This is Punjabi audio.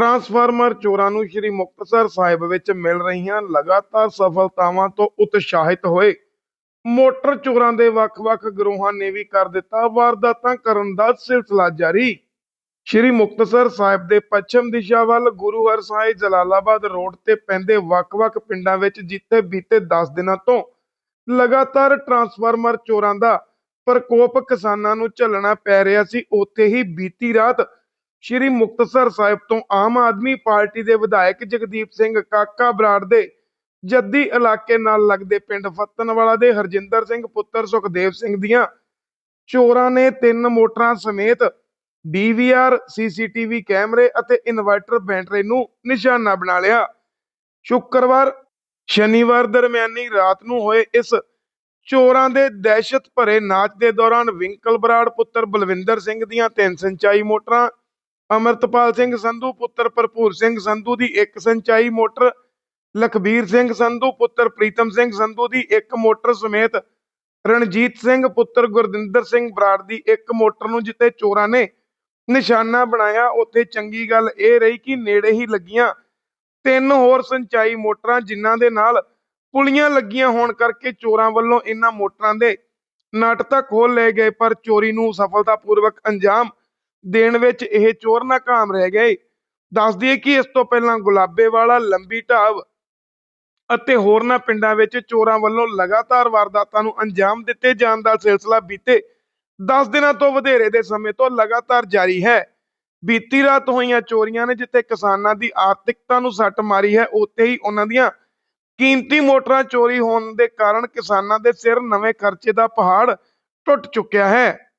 ਟਰਾਂਸਫਾਰਮਰ ਚੋਰਾਂ ਨੂੰ ਸ੍ਰੀ ਮੁਕਤਸਰ ਸਾਹਿਬ ਵਿੱਚ ਮਿਲ ਰਹੀਆਂ ਲਗਾਤਾਰ ਸਫਲਤਾਵਾਂ ਤੋਂ ਉਤਸ਼ਾਹਿਤ ਹੋਏ। ਮੋਟਰ ਚੋਰਾਂ ਦੇ ਵੱਖ-ਵੱਖ ਗਰੋਹਾਂ ਨੇ ਵੀ ਕਰ ਦਿੱਤਾ ਵਾਰਦਾਤਾਂ ਕਰਨ ਦਾ ਸਿਲਸਿਲਾ ਜਾਰੀ। ਸ੍ਰੀ ਮੁਕਤਸਰ ਸਾਹਿਬ ਦੇ ਪੱਛਮ ਦਿਸ਼ਾ ਵੱਲ ਗੁਰੂ ਹਰਸਾਏ ਜਲਾਲਾਬਾਦ ਰੋਡ ਤੇ ਪੈਂਦੇ ਵੱਖ-ਵੱਖ ਪਿੰਡਾਂ ਵਿੱਚ ਜਿੱਥੇ ਬੀਤੇ 10 ਦਿਨਾਂ ਤੋਂ ਲਗਾਤਾਰ ਟਰਾਂਸਫਾਰਮਰ ਚੋਰਾਂ ਦਾ ਪ੍ਰਕੋਪ ਕਿਸਾਨਾਂ ਨੂੰ ਝੱਲਣਾ ਪੈ ਰਿਹਾ ਸੀ। ਉੱਥੇ ਹੀ ਬੀਤੀ ਰਾਤ ਸ਼੍ਰੀ ਮੁਕਤਸਰ ਸਾਹਿਬ ਤੋਂ ਆਮ ਆਦਮੀ ਪਾਰਟੀ ਦੇ ਵਿਧਾਇਕ ਜਗਦੀਪ ਸਿੰਘ ਕਾਕਾ ਬਰਾੜ ਦੇ ਜੱਦੀ ਇਲਾਕੇ ਨਾਲ ਲੱਗਦੇ ਪਿੰਡ ਫੱਤਨਵਾਲਾ ਦੇ ਹਰਜਿੰਦਰ ਸਿੰਘ ਪੁੱਤਰ ਸੁਖਦੇਵ ਸਿੰਘ ਦੀਆਂ ਚੋਰਾਂ ਨੇ ਤਿੰਨ ਮੋਟਰਾਂ ਸਮੇਤ ਡੀਵੀਆਰ ਸੀਸੀਟੀਵੀ ਕੈਮਰੇ ਅਤੇ ਇਨਵਰਟਰ ਬੈਟਰੀ ਨੂੰ ਨਿਸ਼ਾਨਾ ਬਣਾ ਲਿਆ। ਸ਼ੁੱਕਰਵਾਰ, ਸ਼ਨੀਵਾਰ ਦਰਮਿਆਨੀ ਰਾਤ ਨੂੰ ਹੋਏ ਇਸ ਚੋਰਾਂ ਦੇ ਦਹਿਸ਼ਤ ਭਰੇ ਨਾਚ ਦੇ ਦੌਰਾਨ ਵਿੰਕਲ ਬਰਾੜ ਪੁੱਤਰ ਬਲਵਿੰਦਰ ਸਿੰਘ ਦੀਆਂ ਤਿੰਨ ਸਿੰਚਾਈ ਮੋਟਰਾਂ ਅਮਰਤਪਾਲ ਸਿੰਘ ਸੰਧੂ, ਪੁੱਤਰ ਭਰਪੂਰ ਸਿੰਘ ਸੰਧੂ ਦੀ ਇੱਕ ਸਿੰਚਾਈ ਮੋਟਰ, ਲਖਬੀਰ ਸਿੰਘ ਸੰਧੂ, ਪੁੱਤਰ ਪ੍ਰੀਤਮ ਸਿੰਘ ਸੰਧੂ ਦੀ ਇੱਕ ਮੋਟਰ ਸਮੇਤ ਰਣਜੀਤ ਸਿੰਘ, ਪੁੱਤਰ ਗੁਰਦਿੰਦਰ ਸਿੰਘ ਬਰਾੜ ਦੀ ਇੱਕ ਮੋਟਰ ਨੂੰ ਜਿੱਤੇ ਚੋਰਾਂ ਨੇ ਨਿਸ਼ਾਨਾ ਬਣਾਇਆ, ਉੱਥੇ ਚੰਗੀ ਗੱਲ ਇਹ ਰਹੀ ਕਿ ਨੇੜੇ ਹੀ ਲੱਗੀਆਂ ਤਿੰਨ ਹੋਰ ਸਿੰਚਾਈ ਮੋਟਰਾਂ, ਜਿਨ੍ਹਾਂ ਦੇ ਨਾਲ ਪੁਲੀਆਂ ਲੱਗੀਆਂ ਹੋਣ ਕਰਕੇ ਚੋਰਾਂ ਵੱਲੋਂ ਇਹਨਾਂ ਮੋਟਰਾਂ ਦੇ ਨਟ ਤਾਂ ਖੋਲ ਲਏ ਗਏ, ਪਰ ਚੋਰੀ ਨੂੰ ਸਫਲਤਾਪੂਰਵਕ ਅੰਜਾਮ ਦੇਣ ਵਿੱਚ ਇਹ ਚੋਰ ਨਾਕਾਮ ਰਹਿ ਗਏ। ਦੱਸ ਦਈਏ ਕਿ ਇਸ ਤੋਂ ਪਹਿਲਾਂ ਗੁਲਾਬੇ ਵਾਲਾ, ਲੰਬੀ ਢਾਬ ਅਤੇ ਹੋਰਨਾਂ ਪਿੰਡਾਂ ਵਿੱਚ ਚੋਰਾਂ ਵੱਲੋਂ ਲਗਾਤਾਰ ਵਾਰਦਾਤਾਂ ਨੂੰ ਅੰਜਾਮ ਦਿੱਤੇ ਜਾਣ ਦਾ ਸਿਲਸਿਲਾ ਬੀਤੇ 10 ਦਿਨਾਂ ਤੋਂ ਵਧੇਰੇ ਦੇ ਸਮੇਂ ਤੋਂ ਲਗਾਤਾਰ ਜਾਰੀ ਹੈ। ਬੀਤੀ ਰਾਤ ਹੋਈਆਂ ਚੋਰੀਆਂ ਨੇ ਜਿੱਥੇ ਕਿਸਾਨਾਂ ਦੀ ਆਰਥਿਕਤਾ ਨੂੰ ਸੱਟ ਮਾਰੀ ਹੈ, ਉੱਥੇ ਹੀ ਉਹਨਾਂ ਦੀਆਂ ਕੀਮਤੀ ਮੋਟਰਾਂ ਚੋਰੀ ਹੋਣ ਦੇ ਕਾਰਨ ਕਿਸਾਨਾਂ ਦੇ ਸਿਰ ਨਵੇਂ ਖਰਚੇ ਦਾ ਪਹਾੜ ਟੁੱਟ ਚੁੱਕਿਆ ਹੈ।